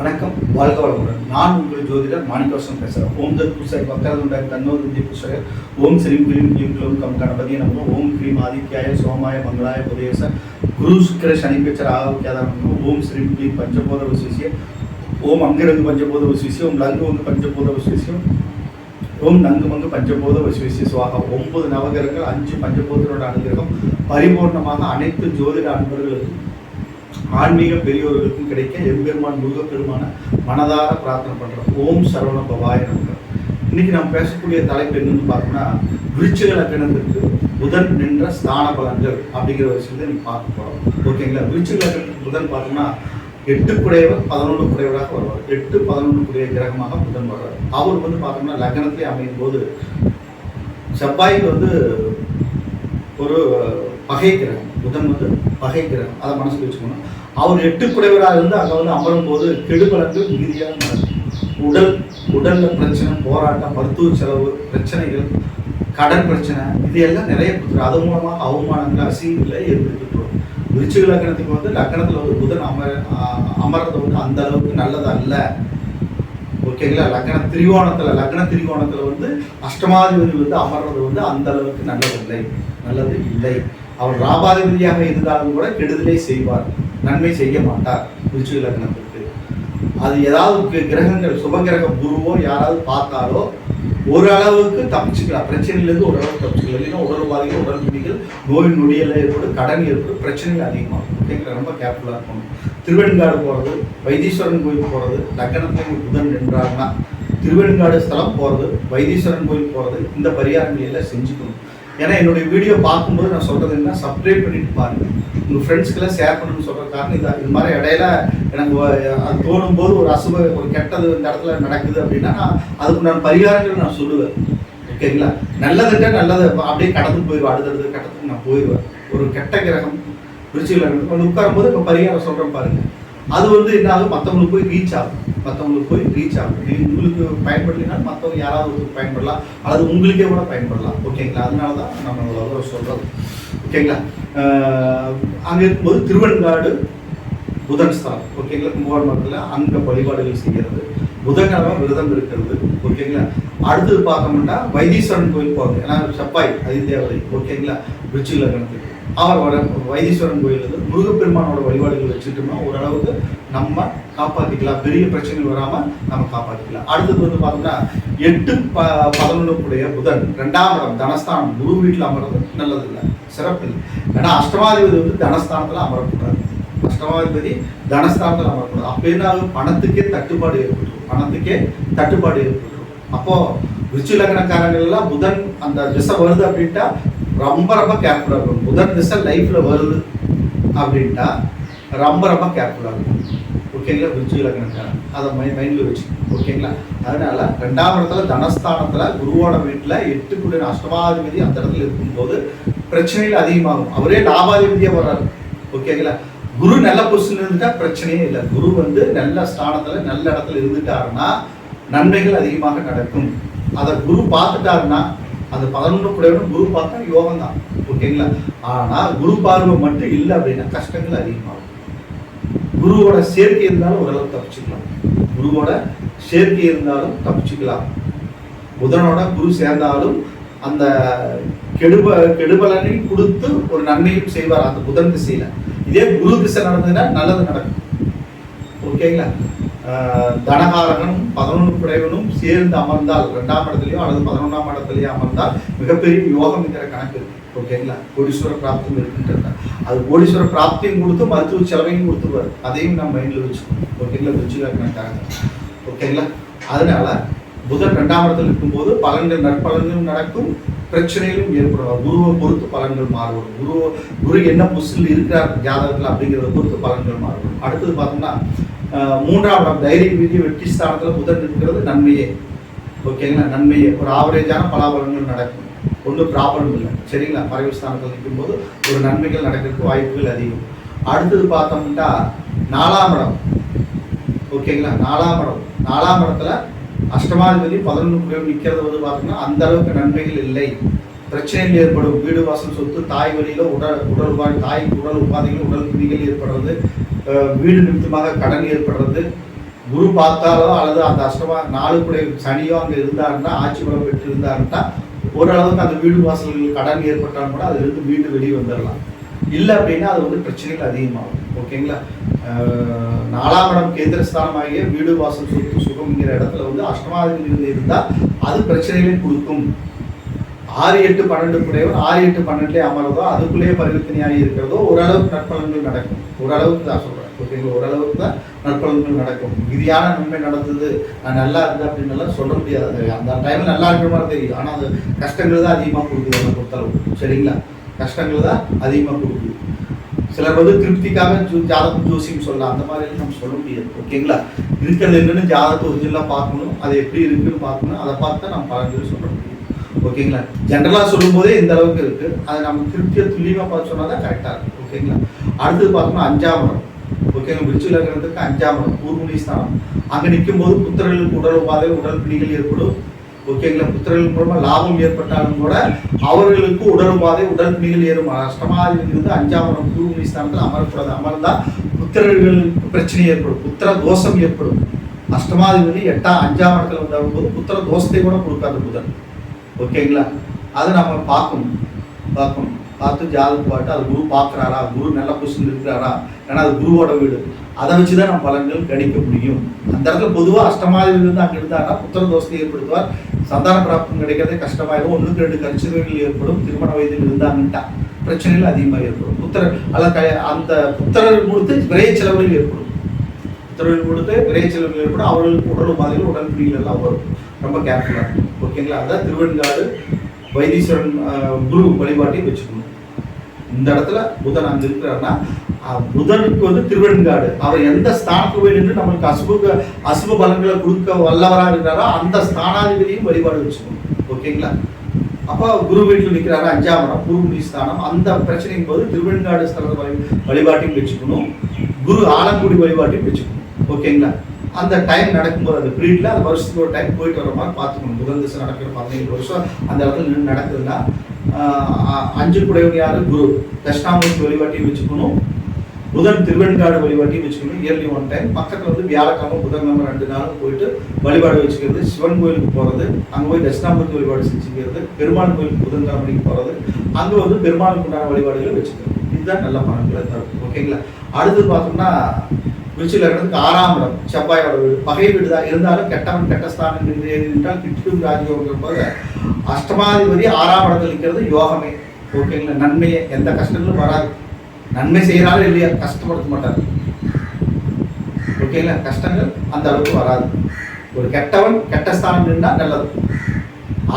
வணக்கம் வாழ்க வளமுடன். நான் உங்கள் ஜோதிடர் மாணிக்கவசம் பேசுகிறேன் ஓம் தத் புஸ்தக வக்கரதுண்டாய் தன்னோர் இந்திய புஸ்தக ஓம் ஸ்ரீம் கிரீம் கிளீம் கிளோம் கம் கணபதி நம்ம ஓம் கிரீம் ஆதித்யாய சோமாய மங்களாய புதேச குரு சுக்கர சனி பெச்ச ஓம் ஸ்ரீம் கிளீம் பஞ்சபோத விசேஷிய ஓம் அங்கிருந்து பஞ்சபோத விசேஷியம் ஓம் லங்கு வந்து பஞ்சபோத விசேஷியம் ஓம் நங்கு மங்கு பஞ்சபோத விசேஷ சுவாக ஒன்பது நவகிரகங்கள் அஞ்சு பஞ்சபோதனோட அனுகிரகம் பரிபூர்ணமாக அனைத்து ஜோதிட அன்பர்களுக்கும் ஆன்மீக பெரியோர்களுக்கும் கிடைக்க எம்பெருமான் முருகப்பெருமான மனதார பிரார்த்தனை பண்ணுறோம் ஓம் சரவண பவாய் இன்னைக்கு நம்ம பேசக்கூடிய தலைப்பு என்னன்னு பார்த்தோம்னா விருச்சிக லக்கணத்திற்கு புதன் நின்ற ஸ்தான பலன்கள் அப்படிங்கிற விஷயத்தை நீங்க பார்க்க போகிறோம் ஓகேங்களா விருச்சிக லக்கணத்துக்கு புதன் பார்த்தோம்னா எட்டு குடையவர் பதினொன்று குடையவராக வருவார். எட்டு பதினொன்று குடைய கிரகமாக புதன் வருவார். அவர் வந்து பார்த்தோம்னா லக்னத்தை அமையும் போது செவ்வாய்க்கு வந்து ஒரு பகை கிரகம் புதன் வந்து பகை கிரகம் அதை மனசில் வச்சுக்கணும் அவர் எட்டு குறைவராக இருந்து அங்கே வந்து அமரும் போது கெடுபலங்கள் மிகுதியாக நடக்கும் உடல் உடலில் பிரச்சனை போராட்டம் மருத்துவ செலவு பிரச்சனைகள் கடன் பிரச்சனை இது எல்லாம் நிறைய கொடுத்துரு அது மூலமாக அவமானங்கள் அசிங்கங்களை ஏற்படுத்திட்டுரும் விருச்சிக லக்கணத்துக்கு வந்து லக்கணத்தில் வந்து புதன் அமர அமர்றது வந்து அந்த அளவுக்கு நல்லது அல்ல ஓகேங்களா? லக்கண திரிகோணத்தில் லக்ன திரிகோணத்தில் வந்து அஷ்டமாதிபதி வந்து அமர்றது வந்து அந்த அளவுக்கு நல்லதில்லை. நல்லது இல்லை. அவர் ராபாதிபதியாக இருந்தாலும் கூட கெடுதலை செய்வார் நன்மை செய்ய மாட்டார் விருச்சிக லக்னத்திற்கு அது ஏதாவது கிரகங்கள் சுபகிரக குருவோ யாராவது பார்த்தாலோ ஓரளவுக்கு தப்பிச்சுக்கலாம். பிரச்சனையிலேருந்து ஓரளவுக்கு தப்பிச்சுக்கலாம். இல்லைன்னா உடல் உபாதைகள் உடல் பிடிகள் நோய் நொடியெல்லாம் ஏற்படும் கடன் ஏற்படும் பிரச்சனைகள் அதிகமாகும். ஓகேங்களா? ரொம்ப கேர்ஃபுல்லாக இருக்கணும். திருவெண்காடு போகிறது வைத்தீஸ்வரன் கோயில் போகிறது லக்கணத்தில் புதன் நின்றாருன்னா திருவெண்காடு ஸ்தலம் போகிறது வைத்தீஸ்வரன் கோயில் போகிறது இந்த பரிகாரங்களை எல்லாம் செஞ்சுக்கணும். ஏன்னா என்னுடைய வீடியோ பார்க்கும்போது நான் சொல்கிறது என்ன? சப்ஸ்கிரைப் பண்ணிட்டு பாருங்க. உங்கள் ஃப்ரெண்ட்ஸ்க்கெல்லாம் ஷேர் பண்ணணும்னு சொல்கிற காரணம் இதான் இது மாதிரி இடையில எனக்கு அது தோணும் போது ஒரு அசுப ஒரு கெட்டது இந்த இடத்துல நடக்குது அப்படின்னா நான் அதுக்கு நான் பரிகாரங்கள் நான் சொல்லுவேன். ஓகேங்களா? நல்லதுட்ட நல்லது அப்படியே கடந்து போயிடுவேன். அடுத்தடுத்த கட்டத்துக்கு நான் போயிடுவேன். ஒரு கெட்ட கிரகம் விருச்சிகள் உட்காரும்போது இப்போ பரிகாரம் சொல்கிறேன் பாருங்கள் அது வந்து என்ன ஆகும் மற்றவங்களுக்கு போய் ரீச் ஆகும். மற்றவங்களுக்கு போய் ரீச் ஆகும். இது உங்களுக்கு பயன்படலைனாலும் மற்றவங்க யாராவது ஒருத்தருக்கு பயன்படலாம். அல்லது உங்களுக்கே கூட பயன்படலாம். ஓகேங்களா அதனால தான் நம்ம அவ்வளோ சொல்கிறது ஓகேங்களா அங்கே இருக்கும்போது திருவெண்காடு புதன் ஸ்தலம். ஓகேங்களா கும்பகோணத்தில் அங்க வழிபாடுகள் செய்கிறது புதன்கிழமை விரதம் இருக்கிறது. ஓகேங்களா அடுத்தது பார்த்தோம்னா வைத்தீஸ்வரன் கோயில் போகிறது ஏன்னா செப்பாய் அதிதேவதை ஓகேங்களா விருச்சிக லக்னத்துக்கு. அவர் வர வைத்தீஸ்வரன் கோயில் வந்து முருகப்பெருமானோட வழிபாடுகள் வச்சுட்டோம்னா ஓரளவுக்கு நம்ம காப்பாற்றிக்கலாம் பெரிய பிரச்சனைகள் வராமல் நம்ம காப்பாற்றிக்கலாம் அடுத்தது வந்து பார்த்தோம்னா எட்டு ப பதினொன்றுக்குடைய புதன் ரெண்டாம் இடம் தனஸ்தானம். குரு வீட்டில் அமர்றது நல்லதில்லை சிறப்பு இல்லை. ஏன்னா அஷ்டமாதிபதி வந்து தனஸ்தானத்தில் அமரக்கூடாது. அஷ்டமாதிபதி தனஸ்தானத்தில் அமரக்கூடாது. அப்போ என்ன பணத்துக்கே தட்டுப்பாடு ஏற்பட்டுரும். பணத்துக்கே தட்டுப்பாடு ஏற்பட்டுரும். அப்போது விருச்சி லக்னக்காரங்கள் எல்லாம் புதன் அந்த திசை வருது அப்படின்ட்டா ரொம்ப ரொம்ப கேர்ஃபுல்லாக இருக்கணும். முதல் திசை லைஃப்பில் வருது அப்படின்ட்டா ரொம்ப ரொம்ப கேர்ஃபுல்லாக இருக்கும் ஓகேங்களா விருச்சிக லக்னக்காரன் அதை மை மைண்டில் வச்சு. ஓகேங்களா அதனால் ரெண்டாம் இடத்துல தனஸ்தானத்தில் குருவோட வீட்டில் எட்டு குடிய அஷ்டமாதிபதி அந்த இடத்துல இருக்கும்போது பிரச்சனைகள் அதிகமாகும். அவரே லாபாதிபதியாக வர்றாரு. ஓகேங்களா குரு நல்ல பொசிஷன் இருந்துட்டா பிரச்சனையே இல்லை. குரு வந்து நல்ல ஸ்தானத்தில் நல்ல இடத்துல இருந்துட்டாருன்னா நன்மைகள் அதிகமாக நடக்கும். அதை குரு பார்த்துட்டாருன்னா அந்த பதினொன்று குடையவனும் குரு பார்த்தா யோகம் தான் ஓகேங்களா? ஆனால் குரு பார்வை மட்டும் இல்லை அப்படின்னா கஷ்டங்கள் அதிகமாகும். குருவோட சேர்க்கை இருந்தாலும் ஓரளவு தப்பிச்சுக்கலாம். குருவோட சேர்க்கை இருந்தாலும் தப்பிச்சுக்கலாம். புதனோட குரு சேர்ந்தாலும் அந்த கெடுப கெடுபலனை கொடுத்து ஒரு நன்மையும் செய்வார் அந்த புதன் திசையில. இதே குரு திசை நடந்ததுன்னா நல்லது நடக்கும். ஓகேங்களா? தனகாரகனும் பதினொன்று குடைவனும் சேர்ந்து அமர்ந்தால் ரெண்டாம் இடத்துலயோ அல்லது பதினொன்றாம் இடத்துலயோ அமர்ந்தால் மிகப்பெரிய யோகம் என்கிற கணக்கு ஓகேங்களா கோடீஸ்வர பிராப்தியும் இருக்குன்றது. அது கோடீஸ்வர பிராப்தியும் கொடுத்து மருத்துவ செலவையும் கொடுத்துருவார். அதையும் நம்ம மைண்டில் வச்சுக்கணும். ஓகேங்களா வச்சுக்காரங்க ஓகேங்களா அதனால புதன் ரெண்டாம் இடத்துல இருக்கும்போது பலன்கள் நற்பலன்களும் நடக்கும் பிரச்சனைகளும் ஏற்படும். குருவை பொறுத்து பலன்கள் மாறுபடும். குரு குரு என்ன புஸ்டில் இருக்கிறார் ஜாதகத்தில் அப்படிங்கிறத பொறுத்து பலன்கள் மாறுபடும். அடுத்தது பார்த்தோம்னா மூன்றாம் இடம் தைரிய மீதி வெற்றி ஸ்தானத்தில் புதன் இருக்கிறது நன்மையே. ஓகேங்களா? நன்மையே. ஒரு ஆவரேஜான பலாபலங்கள் நடக்கும். ஒன்றும் ப்ராப்ளம் இல்லை. சரிங்களா? மறைவு ஸ்தானத்தில் நிற்கும்போது ஒரு நன்மைகள் நடக்கிறதுக்கு வாய்ப்புகள் அதிகம். அடுத்தது பார்த்தோம்னா நாலாம் இடம். ஓகேங்களா? நாலாம் இடம். நாலாம் இடத்துல அஷ்டமாதிபதி பதினொன்று நிற்கிறது வந்து பார்த்தோம்னா அந்த அளவுக்கு நன்மைகள் இல்லை. பிரச்சனைகள் ஏற்படும் வீடு வாசல் சொத்து தாய் வழியில உடல் உடல் உபா தாய் உடல் உபாதைகள் உடல் குதிகள் ஏற்படுறது வீடு நிமித்தமாக கடன் ஏற்படுறது. குரு பார்த்தாலோ அல்லது அந்த அஷ்டமா நாளுக்குடைய சனியோ அங்கே இருந்தாருன்னா ஆட்சி பலம் பெற்று இருந்தாருன்னா ஓரளவுக்கு அந்த வீடு வாசல்கள் கடன் ஏற்பட்டாலும் கூட அதிலிருந்து மீண்டு வெளியே வந்துடலாம். இல்லை அப்படின்னா அது வந்து பிரச்சனைகள் அதிகமாகும். ஓகேங்களா? நாலாம் இடம் கேந்திரஸ்தானமாகிய வீடு வாசல் சொத்து சுகம்ங்கிற இடத்துல வந்து அஷ்டமாதிபதி இருந்து இருந்தால் அது பிரச்சனைகளை கொடுக்கும். ஆறு எட்டு பன்னெண்டு குடையவர் ஆறு எட்டு பன்னெண்டுலேயே அமர்றதோ அதுக்குள்ளேயே பரிவர்த்தனையாகி இருக்கிறதோ ஓரளவுக்கு நற்பலன்கள் நடக்கும். ஓரளவுக்கு தான் சொல்கிறேன் ஓகேங்களா? ஓரளவுக்கு தான் நற்பலன்கள் நடக்கும். மிகுதியான நன்மை நடந்தது? நான் நல்லா இருந்தேன் அப்படின்னு சொல்ல முடியாது. அது அந்த டைமில் நல்லா இருக்கிற மாதிரி தெரியும் ஆனால் அது கஷ்டங்கள் தான் அதிகமாக கொடுக்குது அதை பொறுத்தளவு. சரிங்களா? கஷ்டங்கள் தான் அதிகமாக கொடுக்குது. சிலர் வந்து திருப்திக்காக ஜூ- ஜாதகம் ஜோசியம் சொல்லலாம் அந்த மாதிரி நம்ம சொல்ல முடியாது. ஓகேங்களா? இருக்கிறது என்னென்னு ஜாதகத்தை ஒரிஜினலாக பார்க்கணும். அது எப்படி இருக்குன்னு பார்க்கணும். அதை பார்த்து தான் நம்ம பலன்களை சொல்ல முடியும். ஓகேங்களா? ஜென்ரலாக சொல்லும்போதே இந்த அளவுக்கு இருக்கு. அதை நம்ம திருப்தியாக துல்லியமாக பார்த்து சொன்னால் தான் கரெக்டாக இருக்கும். ஓகேங்களா? அடுத்தது பார்த்தோம்னா அஞ்சாம் இடம். ஓகேங்களா? விருச்சிக லக்னத்துக்கு அஞ்சாம் இடம். பூர்வனி ஸ்தானம். அங்கே நிற்கும் போது புத்திரர்களுக்கு உடல் உபாதை உடல் பிணிகள் ஏற்படும். ஓகேங்களா? புத்திரர்கள் மூலமாக லாபம் ஏற்பட்டாலும் கூட அவர்களுக்கு உடல் உபாதை உடல் பிணிகள் ஏறும். அஷ்டமாக வந்து அஞ்சாம் இடம் பூர்வனி ஸ்தானத்தில் அமரக்கூடாது. அமர்ந்தால் புத்திரர்களுக்கு பிரச்சனை ஏற்படும். புத்திர தோஷம் ஏற்படும். அஷ்டமாதிபதி எட்டாம் அஞ்சாம் இடத்துல வந்தாலும் போது புத்திர தோஷத்தை கூட கொடுக்காது புதன். ஓகேங்களா அதை நம்ம பார்க்கணும். பார்க்கணும். பார்த்து ஜாதகம் பாட்டு அது குரு பார்க்குறாரா? குரு நல்ல பொசிஷன் இருக்கிறாரா ஏன்னா அது குருவோட வீடு. அதை வச்சு தான் நம்ம பலன்கள் கணிக்க முடியும். அந்த இடத்துல பொதுவாக அஷ்டமாதிலிருந்து அங்கே இருந்தாருன்னா புத்திர தோஷத்தை ஏற்படுத்துவார். சந்தான பிராப்தம் கிடைக்கிறதே கஷ்டமாயிடும் ஒன்றுக்கு ரெண்டு கரிச்சுவைகள் ஏற்படும். திருமண வயதில் இருந்தாங்கன்ட்டா பிரச்சனைகள் அதிகமாக ஏற்படும். புத்திர அல்ல க- அந்த புத்திரர்கள் கொடுத்து விரைய செலவுகள் ஏற்படும். புத்திரர்கள் கொடுத்து விரைய செலவுகள் ஏற்படும். அவர்களுக்கு உடல் மாதிரி உடல் பிடிகள் எல்லாம் வரும். ரொம்ப கேர்ஃபுல்லாக இருக்கும் ஓகேங்களா அதான் திருவெண்காடு வைத்தீஸ்வரன் குரு வழிபாட்டையும் வச்சுக்கணும். இந்த இடத்துல புதன் அங்கே இருக்கிறாருன்னா புதனுக்கு வந்து திருவெண்காடு. அவர் எந்த ஸ்தானத்துக்கு போய் நின்று நம்மளுக்கு அசுப அசுப பலன்களை கொடுக்க வல்லவராக இருக்கிறாரோ அந்த ஸ்தானாதிபதியும் வழிபாடு வச்சுக்கணும். ஓகேங்களா அப்போ குரு வீட்டில் நிற்கிறாரு அஞ்சாம் இடம் பூர்வி ஸ்தானம். அந்த பிரச்சனையும் போது திருவெண்காடு ஸ்தலத்தை வழி வழிபாட்டையும் வச்சுக்கணும். குரு ஆலங்குடி வழிபாட்டையும் வச்சுக்கணும். ஓகேங்களா அந்த டைம் நடக்கும்போது அந்த பீரியடில் அந்த வருஷத்துக்கு ஒரு டைம் போயிட்டு வர மாதிரி பார்த்துக்கணும். புதன் திசை நடக்கிற பதினேழு வருஷம் அந்த இடத்துல நின்று நடக்குதுன்னா அஞ்சு குடையவர் யார்? குரு. தட்சிணாமூர்த்தி வழிபாட்டையும் வச்சுக்கணும். புதன் திருவெண்காடு வழிபாட்டையும் வச்சுக்கணும். இயர்லி ஒன் டைம் பக்கத்தில் வந்து வியாழக்கிழமை புதன்கிழமை ரெண்டு நாளும் போயிட்டு வழிபாடு வச்சுக்கிறது. சிவன் கோயிலுக்கு போகிறது அங்கே போய் தட்சிணாமூர்த்தி வழிபாடு செஞ்சுக்கிறது. பெருமாள் கோயிலுக்கு புதன்கிழமைக்கு போகிறது அங்கே வந்து பெருமாளுக்கு உண்டான வழிபாடுகளை வச்சுக்கிறது இதுதான் நல்ல பணங்களை தரும். ஓகேங்களா? அடுத்து பார்த்தோம்னா விருச்சில இருக்கிறதுக்கு ஆறாம் இடம் செவ்வாயோட வீடு. பகை வீடு தான் இருந்தாலும் கெட்டவன் கெட்ட ஸ்தானம் என்றால் கிட்டும் ராஜயோகம் போது அஷ்டமாதிபதி ஆறாம் இடத்துல நிற்கிறது யோகமே. ஓகேங்களா நன்மையே. எந்த கஷ்டங்களும் வராது. நன்மை செய்கிறாலும் இல்லையா கஷ்டப்படுத்த மாட்டார். ஓகேங்களா கஷ்டங்கள் அந்த அளவுக்கு வராது. ஒரு கெட்டவன் கெட்ட ஸ்தானம் நின்னா நல்லது.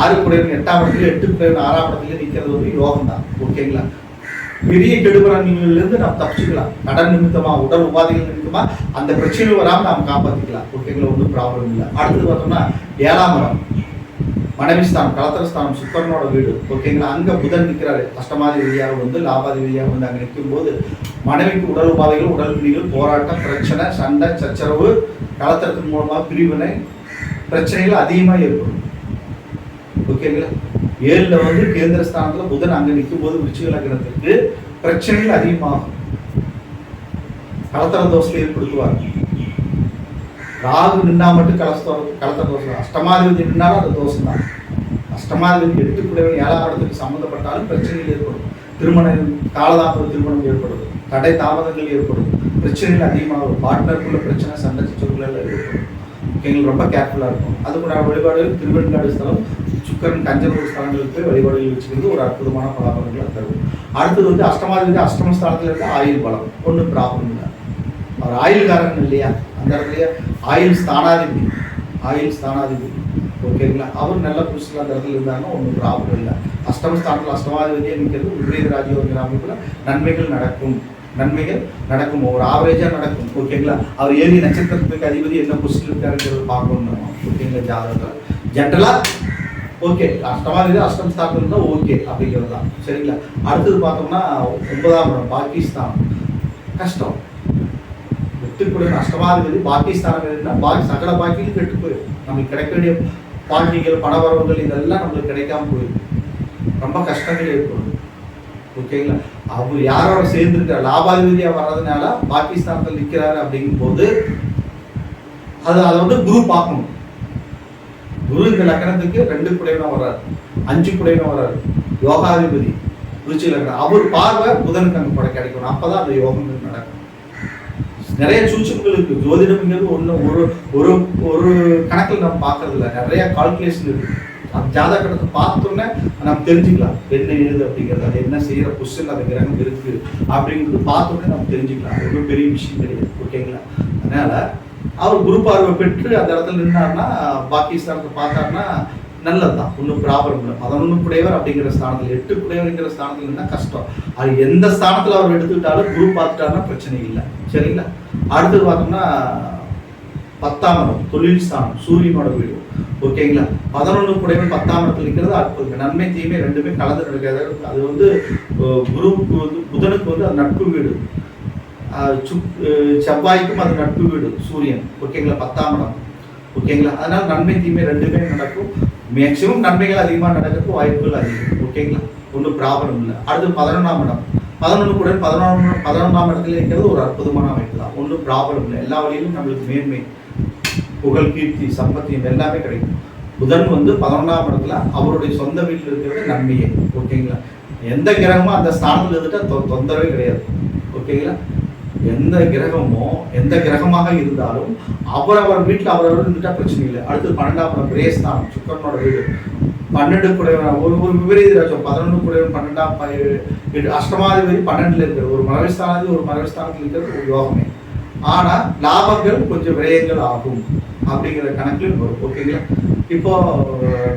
ஆறு குடையவன் எட்டாம் இடத்துல எட்டு குடையவன் ஆறாம் இடத்துல நிற்கிறது ஒரு யோகம் தான் ஓகேங்களா பெரிய கெடுபலன்களிலிருந்து நாம் தப்பிச்சுக்கலாம். கடன் நிமித்தமா உடல் உபாதைகள் நிமித்தமா அந்த பிரச்சனை வராம நாம் காப்பாத்திக்கலாம். ஓகேங்களா ஒன்றும் ப்ராப்ளம் இல்லை. அடுத்தது பார்த்தோம்னா ஏழாம் மரம் மனைவி ஸ்தானம் கலத்திரஸ்தானம் சுக்கரனோட வீடு. ஓகேங்களா அங்கே புதன் நிற்கிறாரு அஷ்டமாதிபதியாக வந்து லாபாதிபதியாக வந்து அங்கே நிற்கும் போது மனைவிக்கு உடல் உபாதைகள் உடல் பிடிகள் போராட்டம் பிரச்சனை சண்டை சச்சரவு கலத்திரத்தின் மூலமாக பிரிவினை பிரச்சனைகள் அதிகமாக ஏற்படும். ஓகேங்களா ஏழுல வந்து கேந்திர ஸ்தானத்துல புதன் அங்க நிற்கும் போது விருச்சிக லக்னத்துக்கு பிரச்சனைகள் அதிகமாகும். கலத்தர தோஷத்தை ஏற்படுத்துவார். ராகு நின்னா மட்டும் கலஸ்தோ கலத்தர தோசை அஷ்டமாதிபதி நின்னாலும் அந்த தோசை தான். அஷ்டமாதிபதி எட்டுக்குடையவன் ஏழாம் இடத்துக்கு சம்மந்தப்பட்டாலும் பிரச்சனைகள் ஏற்படும். திருமணம் காலதாமத திருமணம் ஏற்படும் தடை தாமதங்கள் ஏற்படும். பிரச்சனைகள் அதிகமாகும் பார்ட்னருக்குள்ள பிரச்சனை சண்டை சச்சரவுகள் ஏற்படும். எங்களுக்கு ரொம்ப கேர்ஃபுல்லாக இருக்கும் அதுக்குண்டான வழிபாடுகள் திருவெண்காடு ஸ்தலம் சுக்கரன் கஞ்சபூர் ஸ்தலங்களுக்கு போய் வழிபாடுகள் வச்சுக்கிறது ஒரு அற்புதமான பலாபலங்களை தரும் அடுத்தது வந்து அஷ்டமாதிபதி அஷ்டம ஸ்தானத்தில் இருந்து ஆயுள் பலம். ஒன்றும் ப்ராப்ளம் இல்லை. அவர் ஆயுள்காரன் இல்லையா? அந்த இடத்துலயே ஆயுள் ஸ்தானாதிபதி. ஆயுள் ஸ்தானாதிபதி. ஓகேங்களா அவர் நல்ல புதுசில் அந்த இடத்துல இருந்தாங்கன்னா ஒன்றும் ப்ராப்ளம் இல்லை. அஷ்டம ஸ்தானத்தில் அஷ்டமாதிபதியாக நிற்கிறது விபரீத ராஜயோகிற அமைப்பில் நன்மைகள் நடக்கும். நன்மைகள் நடக்கும். ஒரு ஆவரேஜாக நடக்கும். ஓகேங்களா அவர் ஏறி நட்சத்திரத்துக்கு அதிபதி என்ன பொசிஷன் இருக்காருங்கிறது பார்க்கணும் நம்ம. ஓகேங்களா ஜாதகத்தில். ஜென்ரலாக ஓகே அஷ்டமாதிபதி அஷ்டம் ஸ்தானத்தில் இருந்தால் ஓகே அப்படிங்கிறது தான். சரிங்களா? அடுத்தது பார்த்தோம்னா ஒன்பதாம் இடம் பாகிஸ்தான். கஷ்டம். வெட்டுக்குடைய அஷ்டமாதிபதி பாகிஸ்தான் இருந்தால் பாக்கி சகல பாக்கியும் கெட்டு போயிடும். நமக்கு கிடைக்க வேண்டிய பாக்கிகள் பணவரவுகள் இதெல்லாம் நம்மளுக்கு கிடைக்காம போயிடும். ரொம்ப கஷ்டங்கள் ஏற்படும். ஓகேங்களா? அவர் யாரோட சேர்ந்துருக்க லாபாதிபதியாக வர்றதுனால பாகிஸ்தானத்தில் நிற்கிறாரு அப்படிங்கும் போது அது அதை வந்து குரு பார்க்கணும் குரு இந்த லக்கணத்துக்கு ரெண்டு குடையனா வர்றாரு. அஞ்சு குடையனா வர்றாரு. யோகாதிபதி ருச்சி லக்கணம் அவர் பார்வை புதனுக்கு அங்கே பட கிடைக்கணும் அப்பதான் அந்த யோகம் நடக்கும். நிறைய சூட்சங்கள் இருக்கு. ஜோதிடம்ங்கிறது ஒன்று ஒரு ஒரு ஒரு கணக்கில் நம்ம பார்க்கறது இல்ல. நிறைய கால்குலேஷன் இருக்கு. அந்த ஜாதகத்தை பார்த்தோன்னே நம்ம தெரிஞ்சுக்கலாம். என்ன எழுது அப்படிங்கிறது அது என்ன செய்யற பொசிஷன் அந்த கிரகம் இருக்கு அப்படிங்கிறது பார்த்தோன்னே நம்ம தெரிஞ்சுக்கலாம். அது பெரிய விஷயம் கிடையாது. ஓகேங்களா? அதனால அவர் குரு பார்வை பெற்று அந்த இடத்துல நின்னார்னா பாகிஸ்தானத்தை பார்த்தாருன்னா பார்த்தாருன்னா நல்லதுதான். ஒன்றும் ப்ராப்ளம் இல்லை. பதினொன்று குடையவர் அப்படிங்கிற ஸ்தானத்தில் எட்டு குடையவர்ங்கிற ஸ்தானத்தில் இருந்தால் கஷ்டம். அது எந்த ஸ்தானத்தில் அவர் எடுத்துக்கிட்டாலும் குரு பார்த்துட்டாருன்னா பிரச்சனை இல்லை. சரிங்களா? அடுத்தது பார்த்தோம்னா பத்தாம் இடம் தொழில் ஸ்தானம் சூரியனோட வீடு. ஓகேங்களா? பதினொன்று குடையவன் பத்தாம் இடத்துல இருக்கிறது அற்புதம். நன்மை தீமை ரெண்டுமே கலந்து நடக்கிறது அது வந்து குருவுக்கு வந்து புதனுக்கு வந்து அது நட்பு வீடு. செவ்வாய்க்கும் அது நட்பு வீடு சூரியன் ஓகேங்களா பத்தாம் இடம் ஓகேங்களா அதனால் நன்மை தீமை ரெண்டுமே நடக்கும் மேக்சிமம் நன்மைகள் அதிகமாக நடக்கிறதுக்கு வாய்ப்புகள் அதிகம் ஓகேங்களா ஒன்றும் ப்ராப்ளம் இல்லை அடுத்து பதினொன்றாம் இடம் பதினொன்று கூட பதினொன்று பதினொன்றாம் இடத்துல இருக்கிறது ஒரு அற்புதமான அமைப்பு தான் ஒன்றும் ப்ராப்ளம் இல்லை எல்லா வழியிலும் நம்மளுக்கு மேன்மை புகழ் கீர்த்தி சம்பத்தியம் எல்லாமே கிடைக்கும் புதன் வந்து பதினொன்றாம் இடத்துல அவருடைய சொந்த வீட்டில் இருக்கிறது நன்மையே ஓகேங்களா எந்த கிரகமும் அந்த ஸ்தானத்தில் இருந்துட்டு தொ- தொந்தரவே கிடையாது ஓகேங்களா எந்த கிரகமோ எந்த கிரகமாக இருந்தாலும் அவரவர் வீட்டில் அவரவர் இருந்துட்டா பிரச்சனை இல்லை. அடுத்து பன்னெண்டாம் இடம் பிரேஸ்தானம் சுக்கரனோட வீடு. பன்னெண்டு குடையவர் ஒரு ஒரு விபரீத ராஜம் பதினொன்று குடையவன் பன்னெண்டாம் அஷ்டமாதிபதி பன்னெண்டுல இருக்கிறது ஒரு மரவிஸ்தானது ஒரு மரவிஸ்தானத்தில் இருக்கிறது ஒரு யோகமே. ஆனால் லாபங்கள் கொஞ்சம் விரயங்கள் ஆகும் அப்படிங்கிற கணக்கில் வரும். ஓகேங்களா இப்போ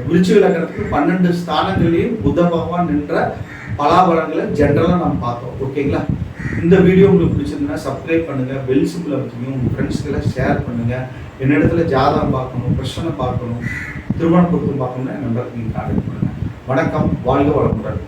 விருச்சிக லக்கணத்துக்கு பன்னெண்டு ஸ்தானங்களையும் புத்த பகவான் நின்ற பலாபலங்களை ஜென்ரலாக நம்ம பார்த்தோம். ஓகேங்களா இந்த வீடியோ உங்களுக்கு பிடிச்சிருந்தா சப்ஸ்கிரைப் பண்ணுங்க பெல் சிம்பிள் அமைச்சிங்க உங்கள் ஃப்ரெண்ட்ஸ்க்கெல்லாம் ஷேர் பண்ணுங்க. என்னிடத்துல ஜாதகம் பார்க்கணும் பிரச்சனை பார்க்கணும் திருமண பொருத்தம் பார்க்கணும்னா என் நம்பருக்கு நீங்கள் கான்டாக்ட் பண்ணுங்கள் வணக்கம் வாழ்க வளமுடன்.